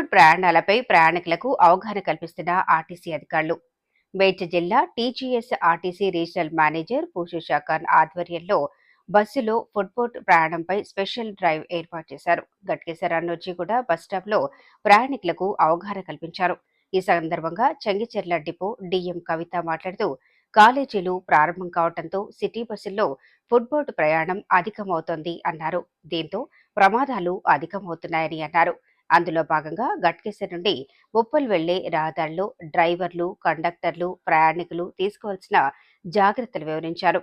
Road ప్రయాణాలపై ప్రయాణికులకు అవగాహన కల్పిస్తున్న ఆర్టీసీ అధికారులు. మేడ్చ జిల్లా టీజీఎస్ ఆర్టీసీ రీజనల్ మేనేజర్ పూషిషా ఖాన్ ఆధ్వర్యంలో బస్సులో ఫుట్బోట్ ప్రయాణంపై స్పెషల్ డ్రైవ్ ఏర్పాటు చేశారు. గట్కేసర్ నుంచి బస్ స్టాప్లో ప్రయాణికులకు అవగాహన కల్పించారు. ఈ సందర్భంగా చెంగిచెర్ల డిపో డిఎం కవిత మాట్లాడుతూ కాలేజీలు ప్రారంభం కావడంతో సిటీ బస్సుల్లో ఫుట్బోట్ ప్రయాణం అధికమవుతోంది అన్నారు. దీంతో ప్రమాదాలు అధికమవుతున్నాయని అన్నారు. అందులో భాగంగా గట్కేసర్ నుండి ఉప్పల్ వెళ్ళే రహదారిలో డ్రైవర్లు కండక్టర్లు ప్రయాణికులు తీసుకోవాల్సిన జాగ్రత్తలు వివరించారు.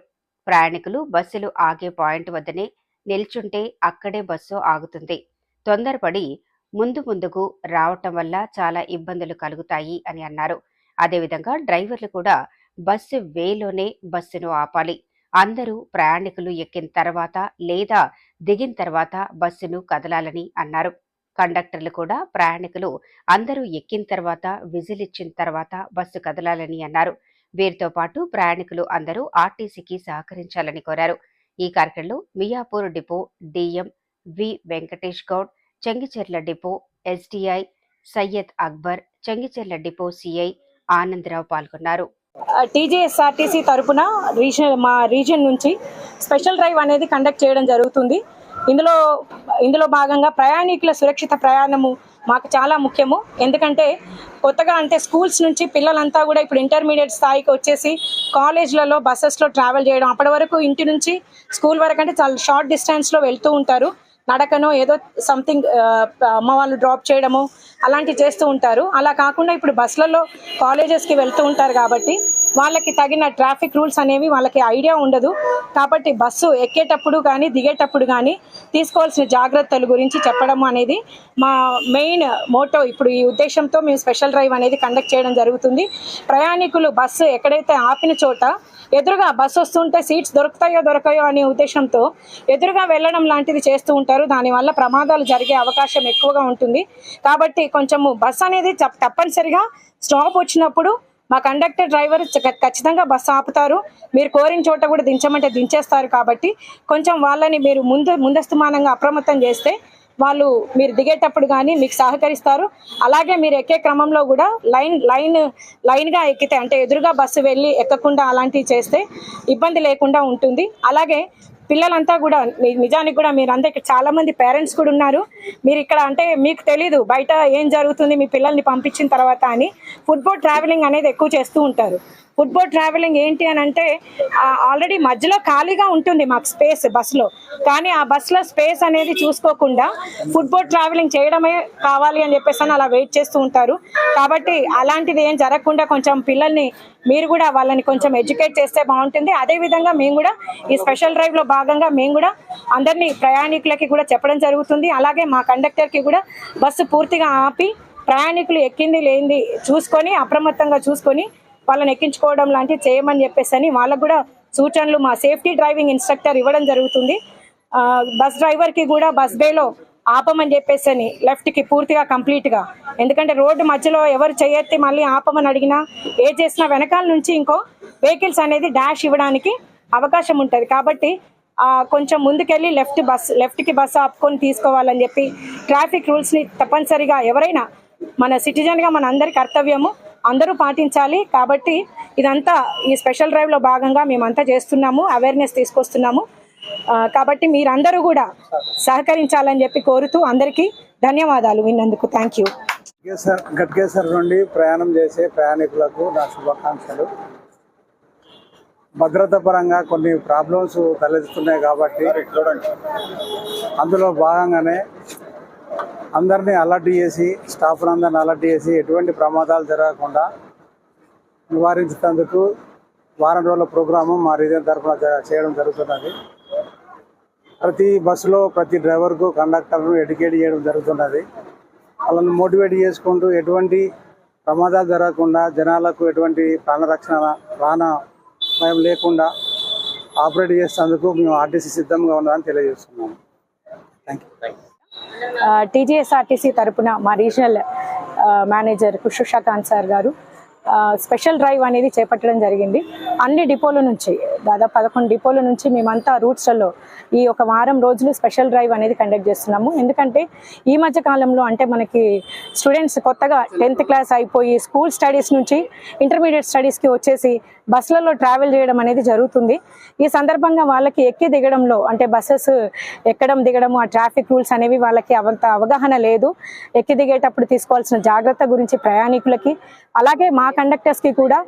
ప్రయాణికులు బస్సులు ఆగే పాయింట్ వద్దనే నిల్చుంటే అక్కడే బస్సు ఆగుతుంది. తొందరపడి ముందు ముందుకు రావటం వల్ల చాలా ఇబ్బందులు కలుగుతాయి అని అన్నారు. అదేవిధంగా డ్రైవర్లు కూడా బస్సు వేలోనే బస్సును ఆపాలి. అందరూ ప్రయాణికులు ఎక్కిన తర్వాత లేదా దిగిన తర్వాత బస్సును కదలాలని అన్నారు. కండక్టర్లు కూడా ప్రయాణికులు అందరూ ఎక్కిన తర్వాత విజిల్ ఇచ్చిన తర్వాత బస్సు కదలాలని అన్నారు. వీరితో పాటు ప్రయాణికులు అందరూ ఆర్టీసీకి సహకరించాలని కోరారు. ఈ కార్యక్రమంలో Miyapur depot DM V Venkatesh Goud Chengicherla depot SDI Syed Akbar Chengicherla depot CI Anandarao పాల్గొన్నారు. టీజీఎస్ఆర్టీసీ తరపున రీజన్ మా రీజన్ నుంచి స్పెషల్ డ్రైవ్ అనేది కండక్ట్ చేయడం జరుగుతుంది. ఇందులో ఇందులో భాగంగా ప్రయాణికుల సురక్షిత ప్రయాణము మాకు చాలా ముఖ్యము. ఎందుకంటే కొత్తగా అంటే స్కూల్స్ నుంచి పిల్లలంతా కూడా ఇప్పుడు ఇంటర్మీడియట్ స్థాయికి వచ్చేసి కాలేజ్లలో బస్సెస్లో ట్రావెల్ చేయడం అప్పటి వరకు ఇంటి నుంచి స్కూల్ వరకు అంటే చాలా షార్ట్ డిస్టెన్స్లో వెళ్తూ ఉంటారు. నడకనో ఏదో సంథింగ్ అమ్మ వాళ్ళు డ్రాప్ చేయడము అలాంటివి చేస్తూ ఉంటారు. అలా కాకుండా ఇప్పుడు బస్సులలో కాలేజెస్కి వెళ్తూ ఉంటారు కాబట్టి వాళ్ళకి తగిన ట్రాఫిక్ రూల్స్ అనేవి వాళ్ళకి ఐడియా ఉండదు. కాబట్టి బస్సు ఎక్కేటప్పుడు కానీ దిగేటప్పుడు కానీ తీసుకోవాల్సిన జాగ్రత్తల గురించి చెప్పడం అనేది మా మెయిన్ మోటో. ఇప్పుడు ఈ ఉద్దేశంతో మేము స్పెషల్ డ్రైవ్ అనేది కండక్ట్ చేయడం జరుగుతుంది. ప్రయాణికులు బస్సు ఎక్కడైతే ఆపిన చోట ఎదురుగా బస్సు వస్తుంటే సీట్స్ దొరుకుతాయో దొరకాయో అనే ఉద్దేశంతో ఎదురుగా వెళ్ళడం లాంటిది చేస్తూ ఉంటారు. దానివల్ల ప్రమాదాలు జరిగే అవకాశం ఎక్కువగా ఉంటుంది. కాబట్టి కొంచెము బస్సు అనేది తప్పనిసరిగా స్టాప్ వచ్చినప్పుడు మా కండక్టర్ డ్రైవర్ ఖచ్చితంగా బస్సు ఆపుతారు. మీరు కోరిన చోట కూడా దించమంటే దించేస్తారు కాబట్టి కొంచెం వాళ్ళని మీరు ముందు ముందస్తుమానంగా అప్రమత్తం చేస్తే వాళ్ళు మీరు దిగేటప్పుడు కానీ మీకు సహకరిస్తారు. అలాగే మీరు ఎక్కే క్రమంలో కూడా లైన్ లైన్ లైన్గా ఎక్కితే అంటే ఎదురుగా బస్సు వెళ్ళి ఎక్కకుండా అలాంటివి చేస్తే ఇబ్బంది లేకుండా ఉంటుంది. అలాగే పిల్లలంతా కూడా నిజానికి కూడా మీరు అందరికి చాలా మంది పేరెంట్స్ కూడా ఉన్నారు. మీరు ఇక్కడ అంటే మీకు తెలీదు బయట ఏం జరుగుతుంది మీ పిల్లల్ని పంపించిన తర్వాత అని. ఫుట్బాల్ ట్రావెలింగ్ అనేది ఎక్కువ చేస్తూ ఉంటారు. ఫుట్బాల్ ట్రావెలింగ్ ఏంటి అని అంటే ఆల్రెడీ మధ్యలో ఖాళీగా ఉంటుంది మాకు స్పేస్ బస్సులో. కానీ ఆ బస్సులో స్పేస్ అనేది చూసుకోకుండా ఫుట్బాల్ ట్రావెలింగ్ చేయడమే కావాలి అని చెప్పేసి అని అలా వెయిట్ చేస్తూ ఉంటారు. కాబట్టి అలాంటిది ఏం జరగకుండా కొంచెం పిల్లల్ని మీరు కూడా వాళ్ళని కొంచెం ఎడ్యుకేట్ చేస్తే బాగుంటుంది. అదేవిధంగా మేము కూడా ఈ స్పెషల్ డ్రైవ్లో భాగంగా మేము కూడా అందరినీ ప్రయాణికులకి కూడా చెప్పడం జరుగుతుంది. అలాగే మా కండక్టర్కి కూడా బస్సు పూర్తిగా ఆపి ప్రయాణికులు ఎక్కింది లేనిది చూసుకొని అప్రమత్తంగా చూసుకొని వాళ్ళని ఎక్కించుకోవడం లాంటివి చేయమని చెప్పేసి అని వాళ్ళకు కూడా సూచనలు మా సేఫ్టీ డ్రైవింగ్ ఇన్స్ట్రక్టర్ ఇవ్వడం జరుగుతుంది. బస్ డ్రైవర్కి కూడా బస్ బేలో ఆపమని చెప్పేసి అని లెఫ్ట్కి పూర్తిగా కంప్లీట్గా. ఎందుకంటే రోడ్డు మధ్యలో ఎవరు చేయెత్తి మళ్ళీ ఆపమని అడిగినా ఏ చేసినా వెనకాల నుంచి ఇంకో వెహికల్స్ అనేది డాష్ ఇవ్వడానికి అవకాశం ఉంటుంది. కాబట్టి కొంచెం ముందుకెళ్ళి లెఫ్ట్ బస్ లెఫ్ట్కి బస్సు ఆపుకొని తీసుకోవాలని చెప్పి ట్రాఫిక్ రూల్స్ని తప్పనిసరిగా ఎవరైనా మన సిటిజన్గా మన అందరి కర్తవ్యము. అందరూ పాటించాలి. కాబట్టి ఇదంతా ఈ స్పెషల్ డ్రైవ్లో భాగంగా మేమంతా చేస్తున్నాము. అవేర్నెస్ తీసుకొస్తున్నాము. కాబట్టి మీరందరూ కూడా సహకరించాలని చెప్పి కోరుతూ అందరికీ ధన్యవాదాలు విన్నందుకు. థ్యాంక్ యూ గట్కేసర్ గట్కేసర్ నుండి ప్రయాణం చేసే ప్రయాణికులకు నా శుభాకాంక్షలు. భద్రత పరంగా కొన్ని ప్రాబ్లమ్స్ తలెత్తుతున్నాయి కాబట్టి అందులో భాగంగానే అందరినీ అలర్ట్ చేసి స్టాఫ్ని అందరిని అలర్ట్ చేసి ఎటువంటి ప్రమాదాలు జరగకుండా నివారించేందుకు వారం రోజుల ప్రోగ్రాము మా రీజన్ తరఫున చేయడం జరుగుతున్నది. ప్రతి బస్సులో ప్రతి డ్రైవర్కు కండక్టర్ను ఎడ్యుకేట్ చేయడం జరుగుతున్నది. వాళ్ళని మోటివేట్ చేసుకుంటూ ఎటువంటి ప్రమాదాలు జరగకుండా జనాలకు ఎటువంటి ప్రాణరక్షణ ప్రాణ భయం లేకుండా ఆపరేట్ చేసేందుకు మేము ఆర్టీసీ సిద్ధంగా ఉన్నదని తెలియజేస్తున్నాము. థ్యాంక్ యూ టీజీఎస్ఆర్టీసీ తరపున మా regional manager కుషుషా Khan sir garu. Special drive అనేది చేపట్టడం జరిగింది. అన్ని డిపోల నుంచి దాదాపు పదకొండు డిపోల నుంచి మేమంతా రూట్స్లలో ఈ ఒక వారం రోజులు స్పెషల్ డ్రైవ్ అనేది కండక్ట్ చేస్తున్నాము. ఎందుకంటే ఈ మధ్య కాలంలో అంటే మనకి స్టూడెంట్స్ కొత్తగా టెన్త్ క్లాస్ అయిపోయి స్కూల్ స్టడీస్ నుంచి ఇంటర్మీడియట్ స్టడీస్కి వచ్చేసి బస్సులలో ట్రావెల్ చేయడం అనేది జరుగుతుంది. ఈ సందర్భంగా వాళ్ళకి ఎక్కి దిగడంలో అంటే బస్సెస్ ఎక్కడం దిగడం ఆ ట్రాఫిక్ రూల్స్ అనేవి వాళ్ళకి అవంత అవగాహన లేదు. ఎక్కి దిగేటప్పుడు తీసుకోవాల్సిన జాగ్రత్త గురించి ప్రయాణికులకి అలాగే మా కండక్టర్స్కి కూడా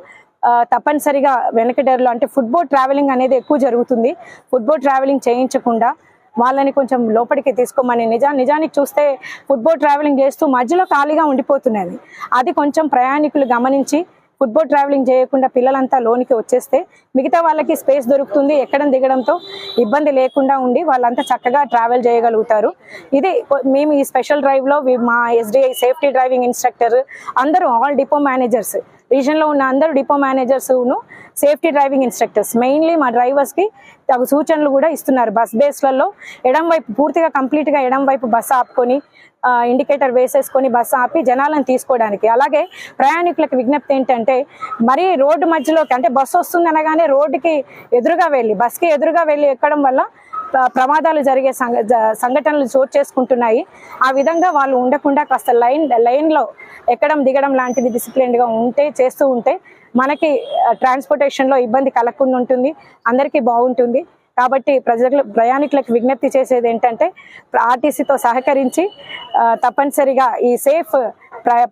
తప్పనిసరిగా వెనకడేరులో అంటే ఫుట్బాల్ ట్రావెలింగ్ అనేది ఎక్కువ జరుగుతుంది. ఫుట్బాల్ ట్రావెలింగ్ చేయించకుండా వాళ్ళని కొంచెం లోపలికి తీసుకోమని నిజా నిజానికి చూస్తే ఫుట్బాల్ ట్రావెలింగ్ చేస్తూ మధ్యలో ఖాళీగా ఉండిపోతున్నది. అది కొంచెం ప్రయాణికులు గమనించి ఫుట్బాల్ ట్రావెలింగ్ చేయకుండా పిల్లలంతా లోనికి వచ్చేస్తే మిగతా వాళ్ళకి స్పేస్ దొరుకుతుంది ఎక్కడం దిగడంతో ఇబ్బంది లేకుండా ఉండి వాళ్ళంతా చక్కగా ట్రావెల్ చేయగలుగుతారు. ఇది మేము ఈ స్పెషల్ డ్రైవ్లో వి- మా ఎస్డిఐ సేఫ్టీ డ్రైవింగ్ ఇన్స్ట్రక్టర్ అందరూ ఆల్ డిపో మేనేజర్స్ రీజన్లో ఉన్న అందరు డిపో మేనేజర్స్ను సేఫ్టీ డ్రైవింగ్ ఇన్స్ట్రక్టర్స్ మెయిన్లీ మా డ్రైవర్స్కి తగు సూచనలు కూడా ఇస్తున్నారు. బస్ బేస్లలో ఎడం వైపు పూర్తిగా కంప్లీట్గా ఎడం వైపు బస్సు ఆపుకొని ఇండికేటర్ వేసేసుకొని బస్సు ఆపి జనాలను తీసుకోవడానికి. అలాగే ప్రయాణికులకు విజ్ఞప్తి ఏంటంటే మరీ రోడ్డు మధ్యలోకి అంటే బస్సు వస్తుంది అనగానే రోడ్డుకి ఎదురుగా వెళ్ళి బస్కి ఎదురుగా వెళ్ళి ఎక్కడం వల్ల ప్రమాదాలు జరిగే సంఘ జ- సంఘటనలు చోటు చేసుకుంటున్నాయి. ఆ విధంగా వాళ్ళు ఉండకుండా కాస్త లైన్ లైన్లో ఎక్కడం దిగడం లాంటిది డిసిప్లిన్గా ఉంటే చేస్తూ ఉంటే మనకి ట్రాన్స్పోర్టేషన్లో ఇబ్బంది కలగకుండా ఉంటుంది అందరికీ బాగుంటుంది. కాబట్టి ప్రజలు ప్రయాణికులకు విజ్ఞప్తి చేసేది ఏంటంటే ఆర్టీసీతో సహకరించి తప్పనిసరిగా ఈ సేఫ్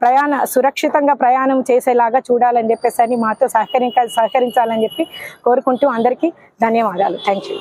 ప్రయాణ సురక్షితంగా ప్రయాణం చేసేలాగా చూడాలని చెప్పేసి అని మాతో సహకరించాలి సహకరించాలని చెప్పి కోరుకుంటూ అందరికీ ధన్యవాదాలు. Thank you